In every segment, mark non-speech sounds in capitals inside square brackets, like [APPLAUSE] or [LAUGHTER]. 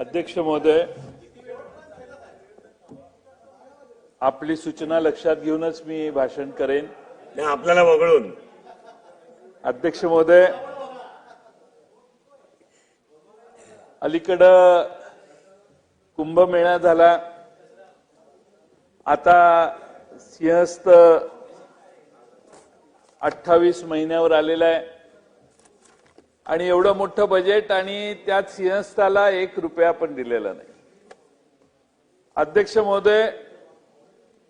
अध्यक्ष महोदय आपली सूचना लक्षात घेऊनच मी भाषण करेन. नाही आपल्याला वगळून. अध्यक्ष महोदय अलीकडं कुंभमेळा झाला. आता सिंहस्थ अठ्ठावीस महिन्यावर आलेला आहे. आणि एवढं मोठं बजेट आणि त्यात सिंहस्थाला एक रुपया पण दिलेला नाही. अध्यक्ष महोदय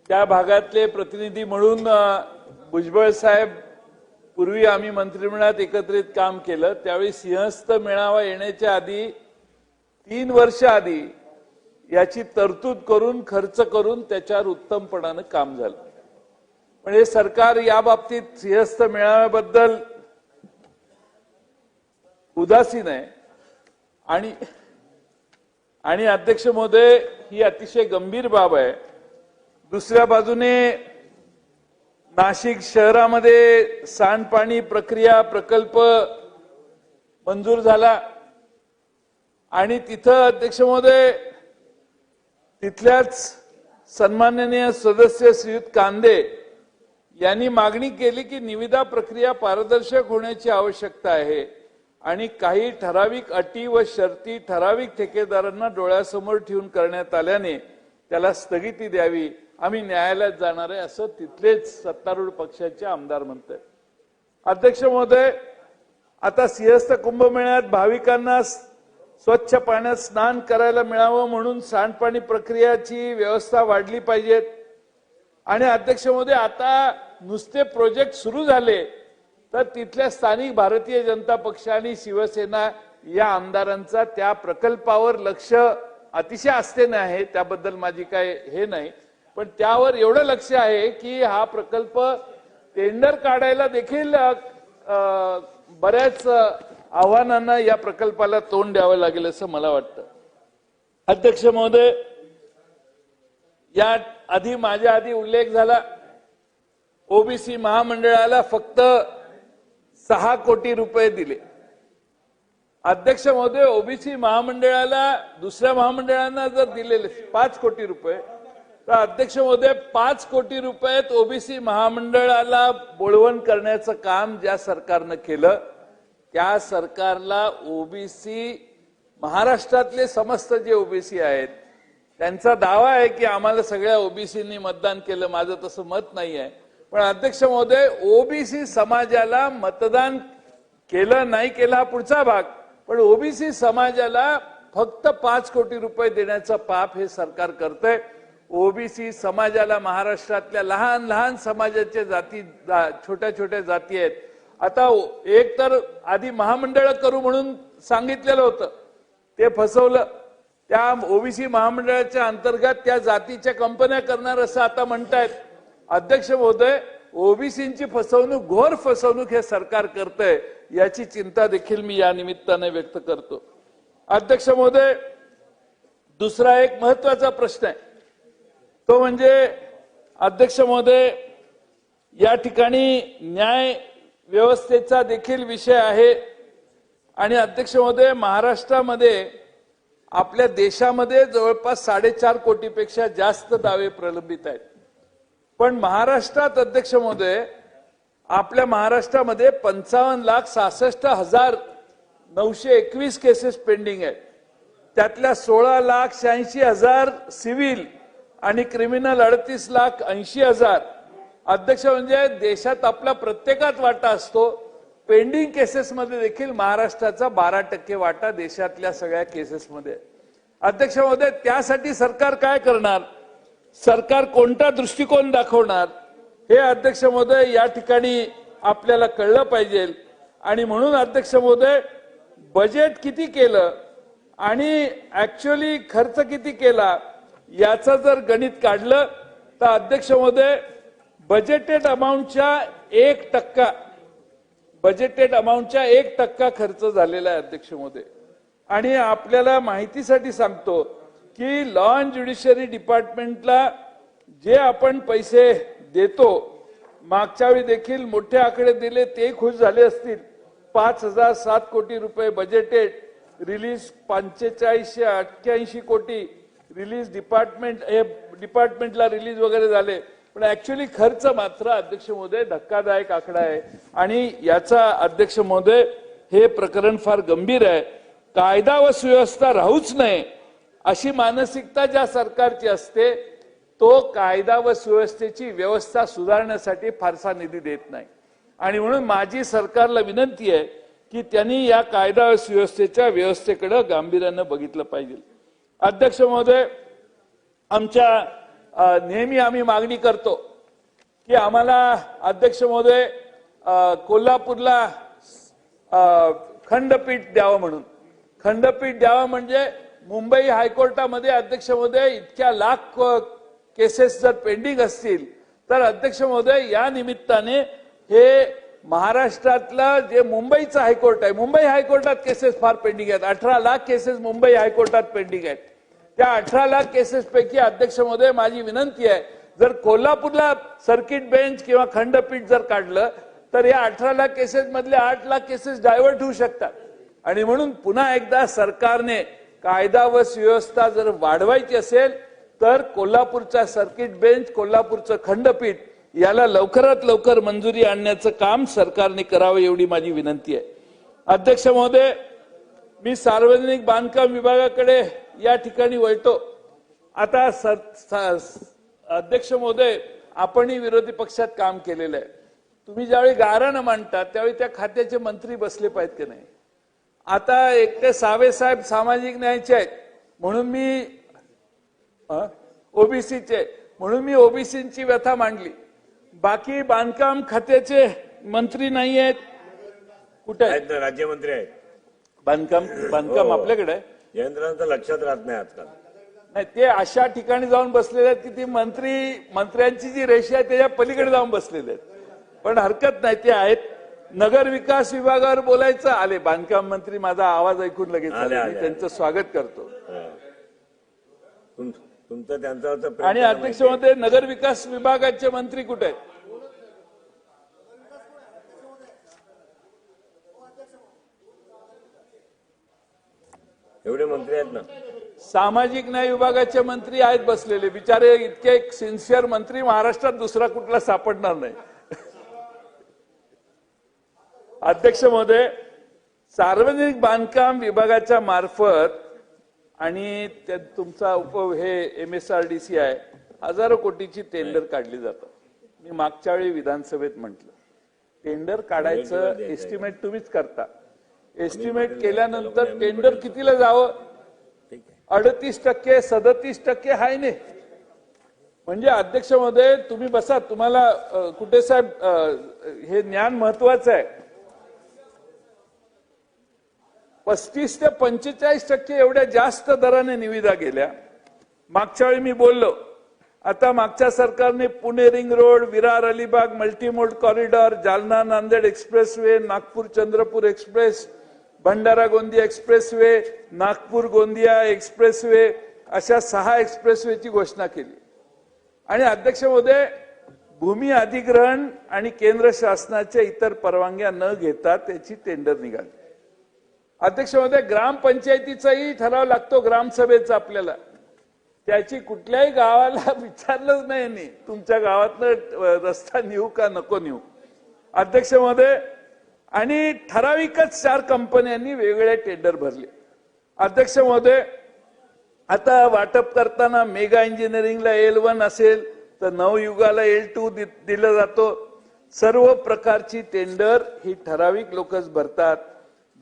त्या भागातले प्रतिनिधी म्हणून भुजबळ साहेब पूर्वी आम्ही मंत्रिमंडळात एकत्रित काम केलं. त्यावेळी सिंहस्थ मेळावा येण्याच्या आधी तीन वर्ष आधी याची तरतूद करून खर्च करून त्याच्यावर उत्तमपणानं काम झालं. पण हे सरकार या बाबतीत सिंहस्थ मेळाव्याबद्दल उदासीन आहे. आणि आणि अध्यक्ष महोदय ही अतिशय गंभीर बाब आहे. दुसऱ्या बाजूने नाशिक शहरामध्ये सांडपाणी प्रक्रिया प्रकल्प मंजूर झाला. आणि तिथं अध्यक्ष महोदय तिथल्याच सन्माननीय सदस्य श्रीयुत कांदे यांनी मागणी केली की निविदा प्रक्रिया पारदर्शक होण्याची आवश्यकता आहे. आणि काही ठराविक अटी व शर्ती ठराविक ठेकेदारांना डोळ्यासमोर ठेवून करण्यात आल्याने त्याला स्थगिती द्यावी. आम्ही न्यायालयात जाणार आहे असं तिथलेच सत्तारूढ पक्षाचे आमदार म्हणत अध्यक्ष महोदय आता सिंहस्थ कुंभमेळ्यात भाविकांना स्वच्छ पाण्यात स्नान करायला मिळावं म्हणून सांडपाणी प्रक्रियाची व्यवस्था वाढली पाहिजेत. आणि अध्यक्ष महोदय आता नुसते प्रोजेक्ट सुरू झाले. तर तिथल्या स्थानिक भारतीय जनता पक्ष आणि शिवसेना या आमदारांचा त्या प्रकल्पावर लक्ष अतिशय आस्थेने आहे. त्याबद्दल माझी काय हे नाही. पण त्यावर एवढं लक्ष आहे की हा प्रकल्प टेंडर काढायला देखील बऱ्याच आव्हानांना या प्रकल्पाला तोंड द्यावं लागेल असं मला वाटतं. अध्यक्ष महोदय या आधी माझ्या आधी उल्लेख झाला ओबीसी महामंडळाला फक्त सहा कोटी रुपये दिले. अध्यक्ष महोदय ओबीसी महामंडळाला दुसऱ्या महामंडळांना जर दिलेले पाच कोटी रुपये तर अध्यक्ष महोदय पाच कोटी रुपयात ओबीसी महामंडळाला बोळवण करण्याचं काम ज्या सरकारनं केलं त्या सरकारला ओबीसी महाराष्ट्रातले समस्त जे ओबीसी आहेत त्यांचा दावा आहे की आम्हाला सगळ्या ओबीसींनी मतदान केलं माझं तसं मत नाही आहे पण अध्यक्ष महोदय ओबीसी समाजाला मतदान केलं नाही केलं हा पुढचा भाग. पण ओबीसी समाजाला फक्त पाच कोटी रुपये देण्याचं पाप हे सरकार करतंय. ओबीसी समाजाला महाराष्ट्रातल्या लहान लहान समाजाच्या जाती जा- छोट्या छोट्या जाती आहेत. आता एक तर आधी महामंडळ करू म्हणून सांगितलेलं होतं. ते फसवलं. त्या ओबीसी महामंडळाच्या अंतर्गत त्या जातीच्या कंपन्या करणार असं आता म्हणतायत. अध्यक्ष महोदय ओबीसींची फसवणूक घोर फसवणूक हे सरकार करतंय याची चिंता देखील मी या निमित्ताने व्यक्त करतो. अध्यक्ष महोदय दुसरा एक महत्त्वाचा प्रश्न आहे. तो म्हणजे अध्यक्ष महोदय या ठिकाणी न्याय व्यवस्थेचा देखील विषय आहे. आणि अध्यक्ष महोदय महाराष्ट्रामध्ये आपल्या देशामध्ये जवळपास साडेचार कोटीपेक्षा जास्त दावे प्रलंबित आहेत. पण महाराष्ट्रात अध्यक्ष महोदय आपल्या महाराष्ट्रामध्ये पंचावन्न लाख सहासष्ट हजार नऊशे एकवीस केसेस पेंडिंग आहेत. त्यातल्या सोळा लाख शहाऐंशी हजार सिव्हिल आणि क्रिमिनल अडतीस लाख ऐंशी हजार. अध्यक्ष म्हणजे देशात आपला प्रत्येकात वाटा असतो. पेंडिंग केसेसमध्ये देखील महाराष्ट्राचा बारा टक्के वाटा देशातल्या सगळ्या केसेसमध्ये अध्यक्ष महोदय त्यासाठी सरकार काय करणार? सरकार कोणता दृष्टिकोन दाखवणार हे अध्यक्ष महोदय या ठिकाणी आपल्याला कळलं पाहिजे. आणि म्हणून अध्यक्ष महोदय बजेट किती केलं आणि ऍक्च्युअली खर्च किती केला याचं जर गणित काढलं तर अध्यक्ष महोदय बजेटेड अमाऊंटच्या एक टक्का बजेटेड अमाऊंटच्या एक टक्का खर्च झालेला आहे अध्यक्ष महोदय. आणि आपल्याला माहितीसाठी सांगतो की लॉ अँड ज्युडिशरी डिपार्टमेंटला जे आपण पैसे देतो मागच्या वेळी देखील मोठे आकडे दिले ते खुश झाले असतील. पाच हजार सात कोटी रुपये बजेटेड रिलीज पंचेचाळीसशे अठ्ठ्याऐंशी कोटी रिलीज डिपार्टमेंट हे डिपार्टमेंटला रिलीज वगैरे झाले. पण ऍक्च्युली खर्च मात्र अध्यक्ष महोदय धक्कादायक आकडा आहे. आणि याचा अध्यक्ष महोदय हे प्रकरण फार गंभीर आहे. कायदा व सुव्यवस्था राहूच नये. अशी मानसिकता ज्या सरकारची असते तो कायदा व सुव्यवस्थेची व्यवस्था सुधारण्यासाठी फारसा निधी देत नाही. आणि म्हणून माझी सरकारला विनंती आहे की त्यांनी या कायदा व सुव्यवस्थेच्या व्यवस्थेकडे गांभीर्यानं बघितलं पाहिजे. अध्यक्ष महोदय आमच्या नेहमी आम्ही मागणी करतो की आम्हाला अध्यक्ष महोदय कोल्हापूरला खंडपीठ द्यावं म्हणून. खंडपीठ द्यावं म्हणजे मुंबई हायकोर्टामध्ये अध्यक्ष महोदय इतक्या लाख केसेस जर पेंडिंग असतील तर अध्यक्ष महोदय या निमित्ताने हे महाराष्ट्रातलं जे मुंबईचं हायकोर्ट आहे मुंबई हायकोर्टात केसेस फार पेंडिंग आहेत. अठरा लाख केसेस मुंबई हायकोर्टात पेंडिंग आहेत. त्या अठरा लाख केसेस पैकी अध्यक्ष महोदय माझी विनंती आहे जर कोल्हापूरला सर्किट बेंच किंवा खंडपीठ जर काढलं तर या अठरा लाख केसेस मधले आठ लाख केसेस डायव्हर्ट होऊ शकतात. आणि म्हणून पुन्हा एकदा सरकारने कायदा व सुव्यवस्था जर वाढवायची असेल तर कोल्हापूरचा सर्किट बेंच कोल्हापूरचं खंडपीठ याला लवकरात लवकर मंजुरी आणण्याचं काम सरकारने करावं एवढी माझी विनंती आहे. अध्यक्ष महोदय मी सार्वजनिक बांधकाम विभागाकडे या ठिकाणी वळतो. आता सर, अध्यक्ष महोदय आपणही विरोधी पक्षात काम केलेलं आहे. तुम्ही ज्यावेळी गाऱ्हाणं मांडता त्यावेळी त्या खात्याचे मंत्री बसले पाहिजेत की नाही? आता एकटे सावे साहेब सामाजिक न्यायाचे आहेत. म्हणून मी ओबीसीचे म्हणून मी ओबीसीची व्यथा मांडली. बाकी बांधकाम खात्याचे मंत्री नाही आहेत. कुठे आहेत? राज्यमंत्री आहेत. बांधकाम बांधकाम आपल्याकडे? आहे जयंत्रांचं लक्षात राहत नाही आजकाल. नाही ते अशा ठिकाणी जाऊन बसलेले आहेत की ती मंत्री मंत्र्यांची जी रेषा आहे त्याच्या पलीकडे जाऊन बसलेले आहेत. पण हरकत नाही ते आहेत. नगर विकास विभागावर बोलायचं आले. बांधकाम मंत्री माझा आवाज ऐकून लगेच आले, आले. त्यांचं स्वागत करतो. तुम- तुमचं प्रेम आणि अध्यक्ष. महोदय नगर विकास विभागाचे मंत्री कुठे आहेत? एवढे मंत्री आहेत ना? सामाजिक न्याय विभागाचे मंत्री आहेत बसलेले. बिचारे इतके सिन्सिअर मंत्री महाराष्ट्रात दुसरा कुठला सापडणार नाही. अध्यक्ष महोदय सार्वजनिक बांधकाम विभागाच्या मार्फत आणि तुमचा उप हे M S R D C आहे हजारो कोटीची टेंडर काढली जातात. मी मागच्या वेळी विधानसभेत म्हटलं टेंडर काढायचं एस्टिमेट तुम्हीच करता. एस्टिमेट केल्यानंतर टेंडर कितीला जावं? अडतीस टक्के सदतीस टक्के हाय ने म्हणजे अध्यक्ष महोदय तुम्ही बसा तुम्हाला कुठे साहेब हे ज्ञान महत्वाचं आहे. पस्तीस ते पंचेचाळीस टक्के एवढ्या जास्त दराने निविदा गेल्या. मागच्या वेळी मी बोललो आता मागच्या सरकारने Pune ring road Virar Alibag multimode corridor Jalna Nanded expressway Nagpur Chandrapur express Bhandara Gondia expressway Nagpur Gondia expressway अशा सहा एक्सप्रेसवेची घोषणा केली. आणि अध्यक्ष महोदय भूमी अधिग्रहण आणि केंद्र शासनाच्या इतर परवानग्या न घेता त्याची टेंडर निघाली. अध्यक्ष महोदय ग्रामपंचायतीचाही ठराव लागतो ग्रामसभेचा आपल्याला. त्याची कुठल्याही गावाला [LAUGHS] विचारलंच नाही तुमच्या गावातनं रस्ता नेऊ का नको नेऊ. अध्यक्ष महोदय आणि ठराविकच चार कंपन्यांनी वेगवेगळे टेंडर भरले. अध्यक्ष महोदय आता वाटप करताना मेगा इंजिनिअरिंगला एल वन असेल तर नवयुगाला एल टू दिलं जातो. सर्व प्रकारची टेंडर ही ठराविक लोकच भरतात.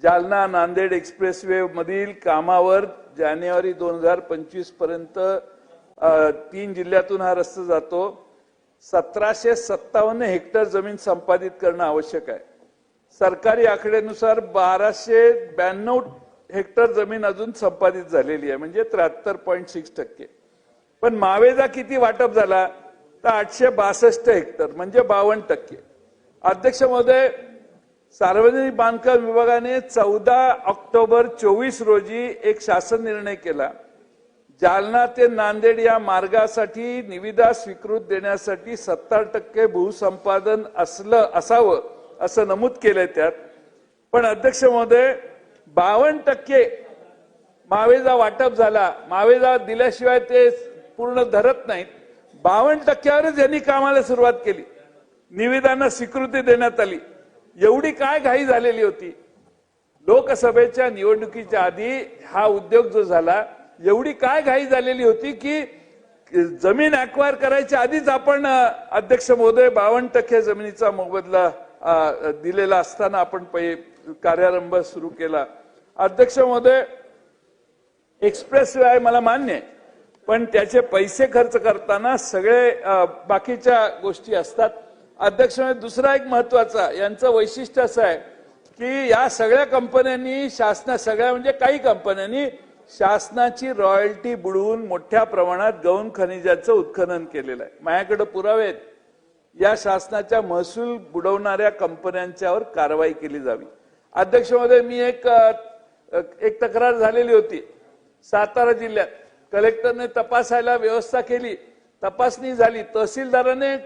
जालना नांदेड एक्सप्रेसवे मधील कामावर जानेवारी दोन हजार पंचवीसपर्यंत तीन जिल्ह्यातून हा रस्ता जातो. सतराशे सत्तावन्न हेक्टर जमीन संपादित करणं आवश्यक आहे. सरकारी आकड्यानुसार बाराशे ब्याण्णव हेक्टर जमीन अजून संपादित झालेली आहे म्हणजे त्र्याहत्तर पॉईंट सिक्स टक्के. पण मावेजा किती वाटप झाला? तर आठशे बासष्ट हेक्टर म्हणजे बावन्न टक्के. अध्यक्ष महोदय सार्वजनिक बांधकाम विभागाने चौदा ऑक्टोबर चोवीस रोजी एक शासन निर्णय केला. जालना ते नांदेड या मार्गासाठी निविदा स्वीकृत देण्यासाठी सत्तर टक्के भूसंपादन असलं असावं असं नमूद केलंय त्यात. पण अध्यक्ष महोदय बावन्न टक्के मावेजा वाटप झाला. मावेजा दिल्याशिवाय ते पूर्ण धरत नाहीत. बावन्न टक्क्यावरच यांनी कामाला सुरुवात केली. निविदांना स्वीकृती देण्यात आली. एवढी काय घाई झालेली होती? लोकसभेच्या निवडणुकीच्या आधी हा उद्योग जो झाला एवढी काय घाई झालेली होती की जमीन अक्वायर करायच्या आधीच आपण अध्यक्ष महोदय बावन्न टक्के जमिनीचा मोबदला दिलेला असताना आपण पै कार्यारंभ सुरू केला. अध्यक्ष महोदय एक्सप्रेस वे आहे मला मान्य आहे पण त्याचे पैसे खर्च करताना सगळे बाकीच्या गोष्टी असतात. अध्यक्ष म्हणजे दुसरा एक महत्त्वाचा यांचं वैशिष्ट्य असं आहे की या सगळ्या कंपन्यांनी शासना सगळ्या म्हणजे काही कंपन्यांनी शासनाची रॉयल्टी बुडवून मोठ्या प्रमाणात गौण खनिजाचं उत्खनन केलेलं आहे. माझ्याकडे पुरावे आहेत. या शासनाच्या महसूल बुडवणाऱ्या कंपन्यांच्यावर कारवाई केली जावी. अध्यक्ष महोदय मी एक एक तक्रार झालेली होती. सातारा जिल्ह्यात. कलेक्टरने तपासायला व्यवस्था केली. तपासणी झाली. तहसीलदाराने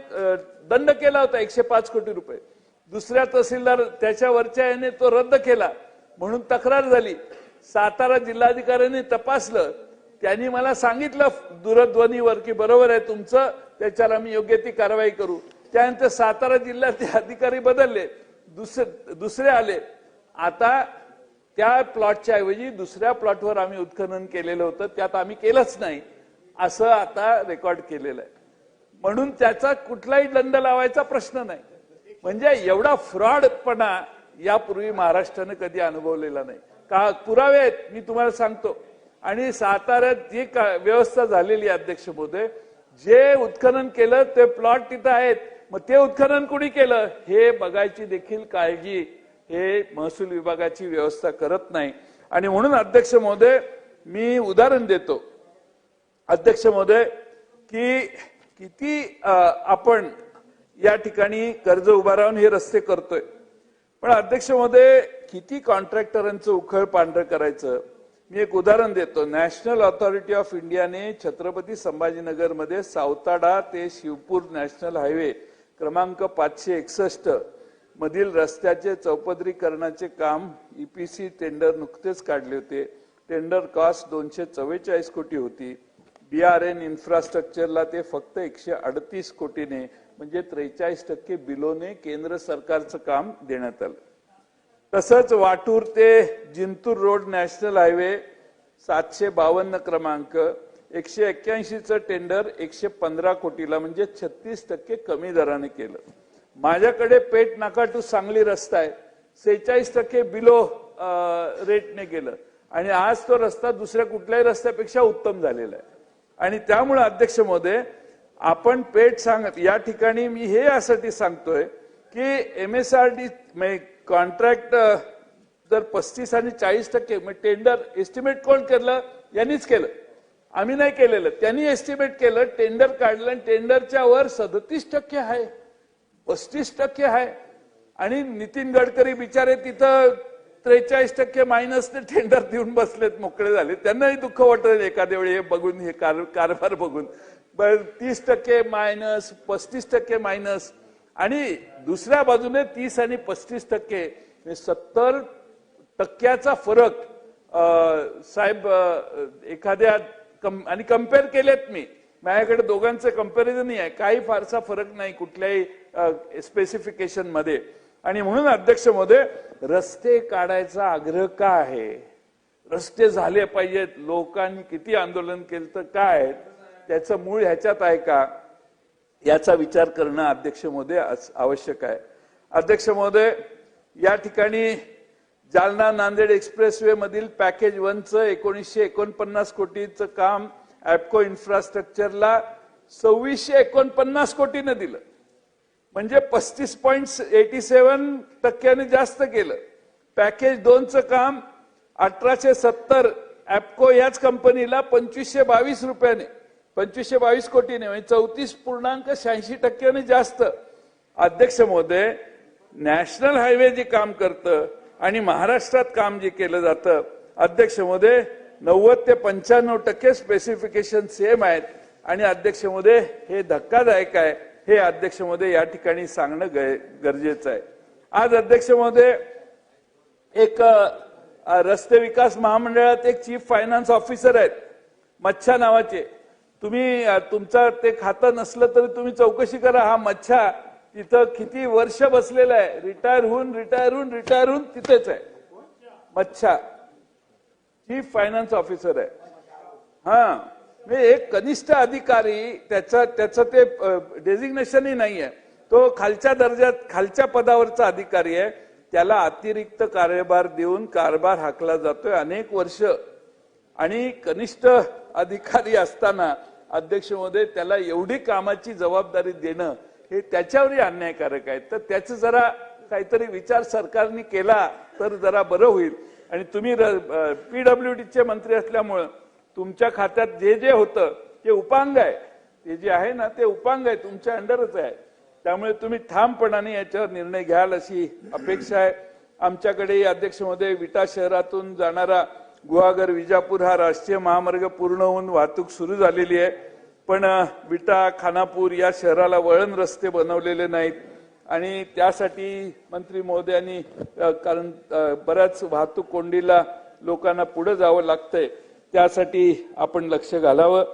दंड केला होता एकशे पाच कोटी रुपये. दुसऱ्या तहसीलदार त्याच्यावरच्या याने तो रद्द केला. म्हणून तक्रार झाली. सातारा जिल्हाधिकाऱ्यांनी तपासलं. त्यांनी मला सांगितलं दूरध्वनीवर की बरोबर आहे तुमचं त्याच्यावर आम्ही योग्य ती कारवाई करू. त्यानंतर सातारा जिल्ह्यातले अधिकारी बदलले. दुसरे दुसरे आले. आता त्या प्लॉटच्या ऐवजी दुसऱ्या प्लॉटवर आम्ही उत्खनन केलेलं होतं. त्यात आम्ही केलंच नाही. असं आता रेकॉर्ड केलेलं आहे. म्हणून त्याचा कुठलाही दंड लावायचा प्रश्न नाही. म्हणजे एवढा फ्रॉडपणा यापूर्वी महाराष्ट्रानं कधी अनुभवलेला नाही. का पुरावे आहेत मी तुम्हाला सांगतो. आणि साताऱ्यात जी का- व्यवस्था झालेली आहे, अध्यक्ष महोदय जे उत्खनन केलं ते प्लॉट तिथं आहेत. मग ते उत्खनन कुणी केलं? हे बघायची देखील काळजी हे महसूल विभागाची व्यवस्था करत नाही. आणि म्हणून अध्यक्ष महोदय मी उदाहरण देतो. अध्यक्ष महोदय की किती आपण या ठिकाणी कर्ज उभा राहून हे रस्ते करतोय. पण अध्यक्ष किती कॉन्ट्रॅक्टरांचं उखळ पांढरं करायचं? मी एक उदाहरण देतो. नॅशनल ऑथॉरिटी ऑफ इंडियाने छत्रपती संभाजीनगरमध्ये सावताडा ते शिवपूर नॅशनल हायवे क्रमांक पाचशे एकसष्ट मधील रस्त्याचे चौपदरीकरणाचे काम ईपीसी टेंडर नुकतेच काढले होते. टेंडर कॉस्ट दोनशे चव्वेचाळीस कोटी होती. बी आर एन इन्फ्रास्ट्रक्चरला ते फक्त एकशे अडतीस कोटीने म्हणजे त्रेचाळीस टक्के बिलोने केंद्र सरकारचं काम देण्यात आलं. तसंच वाटूर ते जिंतूर रोड नॅशनल हायवे सातशे बावन्न क्रमांक एकशे एक्क्याऐंशीचं टेंडर एकशे पंधरा कोटीला म्हणजे छत्तीस टक्के कमी दराने केलं. माझ्याकडे पेठ नाका टू सांगली रस्ता आहे. सेहेचाळीस टक्के बिलो रेटने गेलं. आणि आज तो रस्ता दुसऱ्या कुठल्याही रस्त्यापेक्षा उत्तम झालेला आहे. आणि त्यामुळे अध्यक्ष महोदय आपण पेठ सांगत या ठिकाणी मी हे यासाठी सांगतोय की M S R D contract जर पस्तीस आणि चाळीस टक्के म्हणजे टेंडर एस्टिमेट कोण केलं? यांनीच केलं. आम्ही नाही केलेलं. त्यांनी एस्टिमेट केलं टेंडर काढलं आणि टेंडरच्या वर सदतीस टक्के आहे. पस्तीस टक्के आहे. आणि नितीन गडकरी बिचारे तिथं त्रेचाळीस टक्के मायनसने टेंडर देऊन बसलेत मोकळे झाले त्यांनाही दुःख वाटत एखाद्या वेळी हे बघून हे कार- कारभार बघून. तीस टक्के मायनस पस्तीस टक्के मायनस आणि दुसऱ्या बाजूने तीस आणि पस्तीस टक्के सत्तर टक्क्याचा फरक साहेब एखाद्या कम- आणि कंपेअर केलेत मी. माझ्याकडे दोघांचं कम्पॅरिझनही आहे. काही फारसा फरक नाही कुठल्याही स्पेसिफिकेशनमध्ये. आणि म्हणून अध्यक्षमध्ये रस्ते काढायचा आग्रह का आहे? रस्ते झाले पाहिजेत. लोकांनी किती आंदोलन केलं तर काय त्याचं मूळ ह्याच्यात आहे का? याचा विचार करणं अध्यक्ष महोदय आवश्यक आहे. अध्यक्ष महोदय या ठिकाणी जालना नांदेड एक्सप्रेसवे मधील पॅकेज वनचं एकोणीसशे एकोणपन्नास कोटीचं काम ऍपको इन्फ्रास्ट्रक्चरला सव्वीसशे एकोणपन्नास कोटीनं दिलं. म्हणजे पस्तीस पॉईंट एटी सेव्हन टक्क्याने जास्त केलं. पॅकेज दोनचं काम अठराशे सत्तर ॲपको याच कंपनीला पंचवीसशे बावीस रुपयाने पंचवीसशे बावीस कोटीने म्हणजे चौतीस पूर्णांक शहाऐंशी टक्क्याने जास्त. अध्यक्ष महोदय नॅशनल हायवे जे काम करतं आणि महाराष्ट्रात काम जे केलं जातं अध्यक्ष महोदय नव्वद ते पंच्याण्णव टक्के स्पेसिफिकेशन सेम आहेत. आणि अध्यक्ष महोदय हे धक्कादायक आहे. हे अध्यक्ष महोदय या ठिकाणी सांगणं ग- गरजेचं आहे. आज अध्यक्ष महोदय एक रस्ते विकास महामंडळात एक चीफ फायनान्स ऑफिसर आहेत. मच्छा नावाचे. तुम्ही तुमचं ते खातं नसलं तरी तुम्ही चौकशी करा. हा मच्छा तिथं किती वर्ष बसलेला आहे. रिटायर होऊन रिटायर होऊन रिटायर होऊन तिथेच आहे. मच्छा. चीफ फायनान्स ऑफिसर आहे. हा. म्हणजे एक कनिष्ठ अधिकारी त्याचा त्याचं ते डेझिग्नेशनही नाही आहे तो खालच्या दर्जात खालच्या पदावरचा अधिकारी आहे. त्याला अतिरिक्त कार्यभार देऊन कारभार हाकला जातोय अनेक वर्ष. आणि कनिष्ठ अधिकारी असताना अध्यक्ष महोदय त्याला एवढी कामाची जबाबदारी देणं हे त्याच्यावरही अन्यायकारक आहे. तर त्याचं जरा काहीतरी विचार सरकारने केला तर जरा बरं होईल. आणि तुम्ही पीडब्ल्यू डीचे मंत्री असल्यामुळं तुमच्या खात्यात जे जे होतं ते उपांग आहे. ते जे आहे ना ते उपांग आहे तुमच्या अंडरच आहे. त्यामुळे तुम्ही ठामपणाने याच्यावर निर्णय घ्याल अशी अपेक्षा आहे. आमच्याकडे अध्यक्ष महोदय विटा शहरातून जाणारा गुहागर विजापूर हा राष्ट्रीय महामार्ग पूर्ण होऊन वाहतूक सुरू झालेली आहे. पण विटा खानापूर या शहराला वळण रस्ते बनवलेले नाहीत. आणि त्यासाठी मंत्री महोदयांनी कारण बऱ्याच वाहतूक कोंडीला लोकांना पुढे जावं लागतंय. त्यासाठी आपण लक्ष घालावं.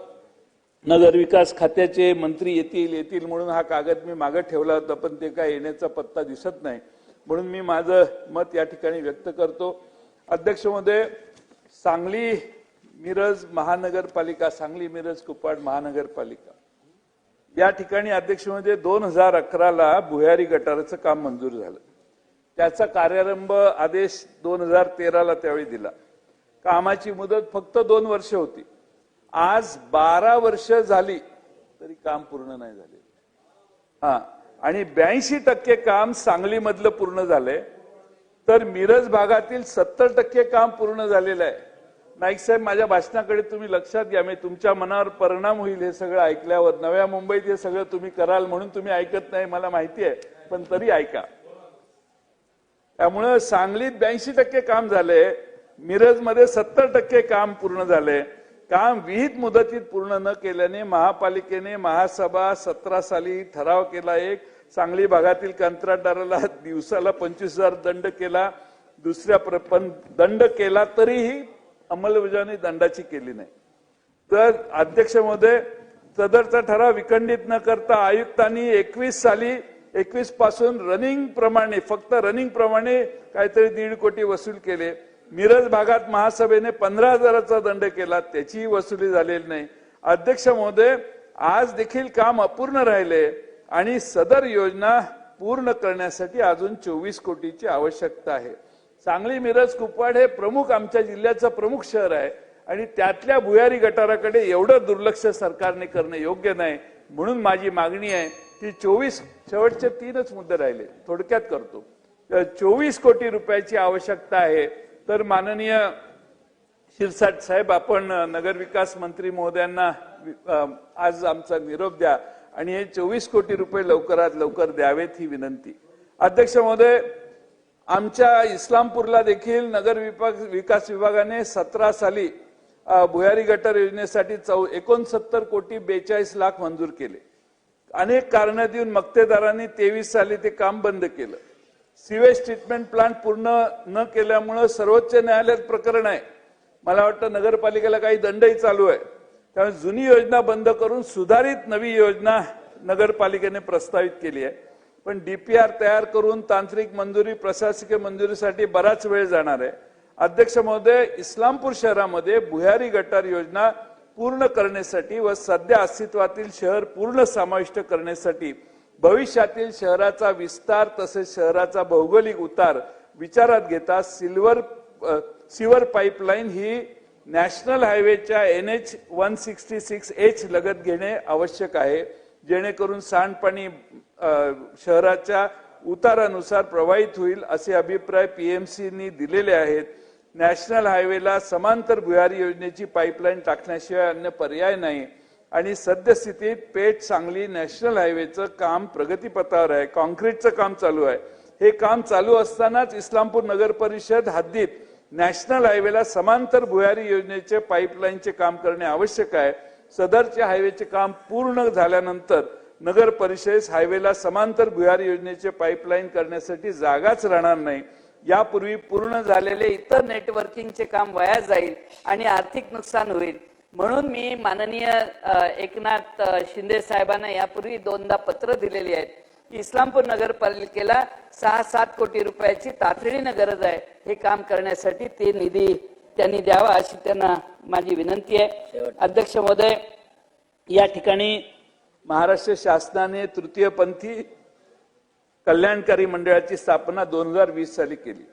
नगरविकास खात्याचे मंत्री येतील येतील म्हणून हा कागद मी मागं ठेवला होता पण ते काय येण्याचा पत्ता दिसत नाही. म्हणून मी माझं मत या ठिकाणी व्यक्त करतो. अध्यक्ष महोदय सांगली मिरज महानगरपालिका सांगली मिरज कुपाड महानगरपालिका. या ठिकाणी अध्यक्ष म्हणजे दोन हजार अकराला भुयारी गटाराचं काम मंजूर झालं. त्याचा कार्यारंभ आदेश दोन हजार तेराला त्यावेळी दिला. कामाची मुदत फक्त दोन वर्ष होती. आज बारा वर्ष झाली तरी काम पूर्ण नाही झाले. हा आणि ब्याऐंशी टक्के काम सांगलीमधलं पूर्ण झालंय. तर मिरज भागातील सत्तर टक्के काम पूर्ण झालेलं आहे. नाईक साहेब माझ्या भाषणाकडे तुम्ही लक्षात घ्या. मी तुमच्या मनावर परिणाम होईल हे सगळं ऐकल्यावर. नव्या मुंबईत हे सगळं तुम्ही कराल म्हणून तुम्ही ऐकत नाही मला माहिती आहे. पण तरी ऐका. त्यामुळं सांगलीत ब्याऐंशी टक्के काम झालंय. मिरजमध्ये सत्तर टक्के काम पूर्ण झाले. काम विहित मुदतीत पूर्ण न केल्याने महापालिकेने महासभा सतरा साली ठराव केला एक. सांगली भागातील कंत्राटदाराला दिवसाला पंचवीस हजार दंड केला. दुसऱ्या प्र- पण दंड केला तरीही अंमलबजावणी दंडाची केली नाही. तर अध्यक्ष महोदय सदरचा ठराव विखंडित न करता आयुक्तांनी एकवीस साली एकवीसपासून रनिंग प्रमाणे फक्त रनिंग प्रमाणे काहीतरी दीड कोटी वसूल केले. मिरज भागात महासभेने पंधरा हजाराचा दंड केला त्याचीही वसुली झालेली नाही. अध्यक्ष महोदय आज देखील काम अपूर्ण राहिले आणि सदर योजना पूर्ण करण्यासाठी अजून चोवीस कोटीची आवश्यकता आहे. सांगली मिरज कुपवाड हे प्रमुख आमच्या जिल्ह्याचं प्रमुख शहर आहे आणि त्यातल्या भुयारी गटाराकडे एवढं दुर्लक्ष सरकारने करणं योग्य नाही म्हणून माझी मागणी आहे ती चोवीस शेवटचे तीनच मुद्दे राहिले. थोडक्यात करतो. चोवीस कोटी रुपयाची आवश्यकता आहे. तर माननीय शिरसाट साहेब आपण नगरविकास मंत्री महोदयांना आज आमचा निरोप द्या आणि हे चोवीस कोटी रुपये लवकरात लवकर द्यावेत ही विनंती. अध्यक्ष महोदय आमच्या इस्लामपूरला देखील नगर विभाग विकास विभागाने सतरा साली भुयारी गटर योजनेसाठी चौ एकोणसत्तर कोटी बेचाळीस लाख मंजूर केले. अनेक कारणं देऊन मक्तेदारांनी तेवीस साली ते काम बंद केलं. सिवेज ट्रीटमेंट प्लांट पूर्ण न केल्यामुळं सर्वोच्च न्यायालयात प्रकरण आहे. मला वाटतं नगरपालिकेला काही दंडही चालू आहे. त्यामुळे जुनी योजना बंद करून सुधारित नवी योजना नगरपालिकेने प्रस्तावित केली आहे. पण डीपीआर तयार करून तांत्रिक मंजुरी प्रशासकीय मंजुरीसाठी बराच वेळ जाणार आहे. अध्यक्ष महोदय इस्लामपूर शहरामध्ये भुयारी गटार योजना पूर्ण करण्यासाठी व सध्या अस्तित्वातील शहर पूर्ण समाविष्ट करण्यासाठी भविष्यातील शहराचा विस्तार तसेच शहराचा भौगोलिक उतार विचारात घेता सिल्वर सिवर पाईपलाईन ही national हायवेच्या N H one sixty six H लगत घेणे आवश्यक आहे जेणेकरून सांडपाणी शहराच्या उतारानुसार प्रवाहित होईल असे अभिप्राय पीएमसीनी दिलेले आहेत. नॅशनल हायवेला समांतर भुयारी योजनेची पाईपलाईन टाकण्याशिवाय अन्य पर्याय नाही. आणि सद्यस्थितीत पेठ सांगली नॅशनल हायवेचं काम प्रगतीपथावर आहे. कॉन्क्रीटचं काम चालू आहे. हे काम चालू असतानाच इस्लामपूर नगर परिषद हद्दीत नॅशनल हायवेला समांतर भुयारी योजनेचे पाईपलाईनचे काम करणे आवश्यक आहे. सदरचे हायवेचे काम पूर्ण झाल्यानंतर नगर परिषदेस हायवेला समांतर भुयारी योजनेचे पाईपलाईन करण्यासाठी जागाच राहणार नाही. यापूर्वी पूर्ण झालेले इतर नेटवर्किंगचे काम वाया जाईल आणि आर्थिक नुकसान होईल. म्हणून मी माननीय एकनाथ शिंदे साहेबांना यापूर्वी दोनदा पत्र दिलेली आहेत इस्लामपूर नगरपालिकेला सहा सात कोटी रुपयाची तातडीनं गरज आहे हे काम करण्यासाठी ते निधी त्यांनी द्यावा अशी त्यांना माझी विनंती आहे. अध्यक्ष महोदय या ठिकाणी महाराष्ट्र शासनाने तृतीयपंथी कल्याणकारी मंडळाची स्थापना दोन हजार वीस साली केली.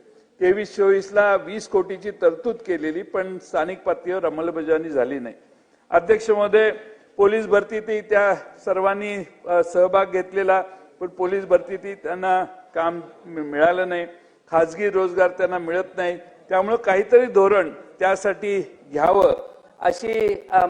तेवीस चोवीसला वीस कोटीची तरतूद केलेली पण स्थानिक पातळीवर अंमलबजावणी झाली नाही. अध्यक्ष महोदय पोलीस भरतीतही त्या सर्वांनी सहभाग घेतलेला पण पोलीस भरतीतही त्यांना काम मिळालं नाही. खाजगी रोजगार त्यांना मिळत नाही. त्यामुळं काहीतरी धोरण त्यासाठी घ्यावं अशी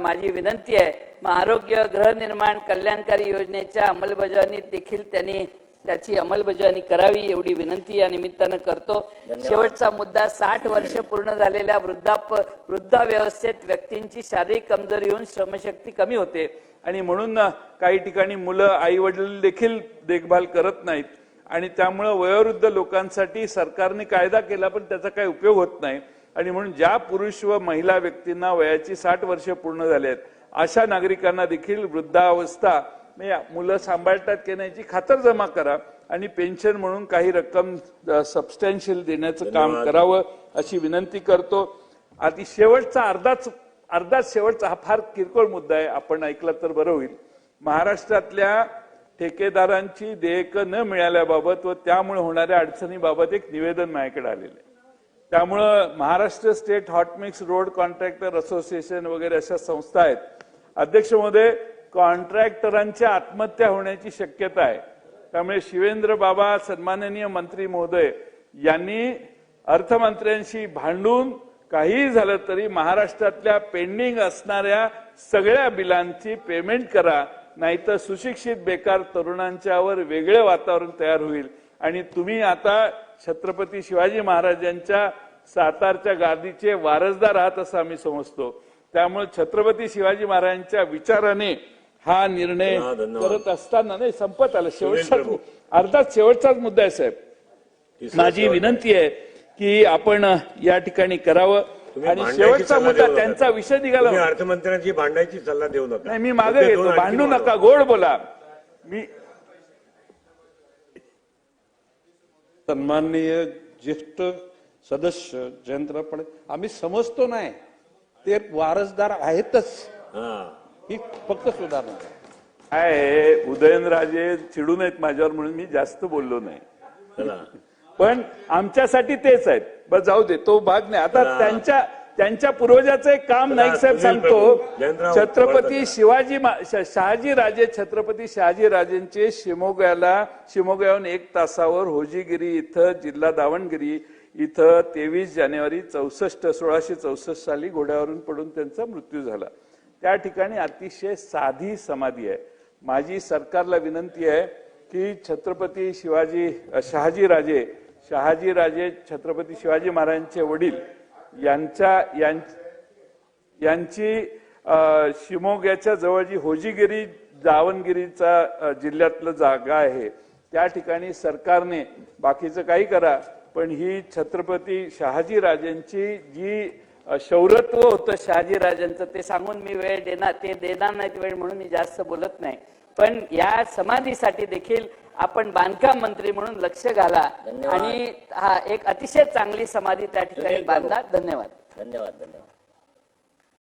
माझी विनंती आहे. मग आरोग्य गृहनिर्माण कल्याणकारी योजनेच्या अंमलबजावणीत देखील त्यांनी त्याची अंमलबजावणी करावी एवढी विनंती या निमित्तानं करतो. शेवटचा मुद्दा साठ वर्ष पूर्ण झालेल्या वृद्धाप वृद्धाव्यवस्थेत व्यक्तींची शारीरिक कमजोरी येऊन श्रमशक्ती कमी होते. आणि म्हणून ना काही ठिकाणी मुलं आई वडील देखील देखभाल करत नाहीत. आणि त्यामुळं वयोवृद्ध लोकांसाठी सरकारने कायदा केला पण त्याचा काही उपयोग होत नाही. आणि म्हणून ज्या पुरुष व महिला व्यक्तींना वयाची साठ वर्ष पूर्ण झाले आहेत अशा नागरिकांना देखील वृद्धावस्था मुलं सांभाळतात की नाही खातर जमा करा आणि पेन्शन म्हणून काही रक्कम सबस्टॅन्शियल देण्याचं काम. करावं अशी विनंती करतो. आधी शेवटचा अर्धाच अर्धाच शेवटचा हा फार किरकोळ मुद्दा आहे आपण ऐकला तर बरं होईल. महाराष्ट्रातल्या ठेकेदारांची देयकं न मिळाल्याबाबत व त्यामुळे होणाऱ्या अडचणीबाबत एक निवेदन माझ्याकडे आलेलं आहे. त्यामुळं Maharashtra state hot mix road contractor association वगैरे अशा संस्था आहेत. अध्यक्ष महोदय कॉन्ट्रॅक्टरांच्या आत्महत्या होण्याची शक्यता आहे. त्यामुळे शिवेंद्र बाबा सन्माननीय मंत्री महोदय यांनी अर्थमंत्र्यांशी भांडून काहीही झालं तरी महाराष्ट्रातल्या पेंडिंग असणाऱ्या सगळ्या बिलांची पेमेंट करा नाहीतर सुशिक्षित बेकार तरुणांच्यावर वेगळे वातावरण तयार होईल. आणि तुम्ही आता छत्रपती शिवाजी महाराजांच्या सातारच्या गादीचे वारसदार आहात असं आम्ही समजतो. त्यामुळे छत्रपती शिवाजी महाराजांच्या विचाराने हा निर्णय. करत असताना नाही संपत आला शेवटचा. अर्थात शेवटचाच मुद्दा आहे साहेब माझी. विनंती आहे की आपण या ठिकाणी करावं आणि शेवटचा मुद्दा. त्यांचा विषय निघाला अर्थमंत्र्यांची भांडायची सल्ला देऊ नका नाही मी मागे ते घेतो भांडू. नका गोड बोला मी सन्माननीय ज्येष्ठ सदस्य जयंतराव पाटील आम्ही समजतो नाही ते वारसदार आहेतच हा फक्त सुधारणा. आहे. काय उदयनराजे चिडू नयेत माझ्यावर म्हणून मी जास्त बोललो नाही. चला. पण आमच्यासाठी तेच आहेत. बस जाऊ दे तो भाग नाही. आता. त्यांच्या त्यांच्या पूर्वजाचं एक काम नाईक साहेब सांगतो. छत्रपती. शिवाजी शहाजी राजे छत्रपती शहाजी राजेंचे शिमोग्याला शिमोग्याहून एक तासावर होजीगिरी इथं जिल्हा दावणगिरी इथं तेवीस जानेवारी चौसष्ट सोळाशे चौसष्ट साली घोड्यावरून पडून त्यांचा मृत्यू झाला. त्या ठिकाणी अतिशय साधी समाधी आहे. माझी सरकारला विनंती आहे की छत्रपती शिवाजी शहाजीराजे शहाजी राजे शहाजी राजे छत्रपती शिवाजी महाराजांचे वडील यांच्या यां- यांची शिमोग्याच्या जवळ जी होजीगिरी दावणगिरीचा जिल्ह्यातलं जागा आहे त्या ठिकाणी सरकारने बाकीचं काही करा पण ही छत्रपती शहाजी राजेंची जी शौरत्व होतं शहाजी राजांचं ते सांगून मी वेळ देणार ते देणार नाहीत वेळ म्हणून मी जास्त बोलत नाही. पण या समाधीसाठी देखील आपण बांधकाम मंत्री म्हणून लक्ष घाला. आणि हा एक अतिशय चांगली समाधी त्या ठिकाणी बांधा. धन्यवाद. धन्यवाद धन्यवाद.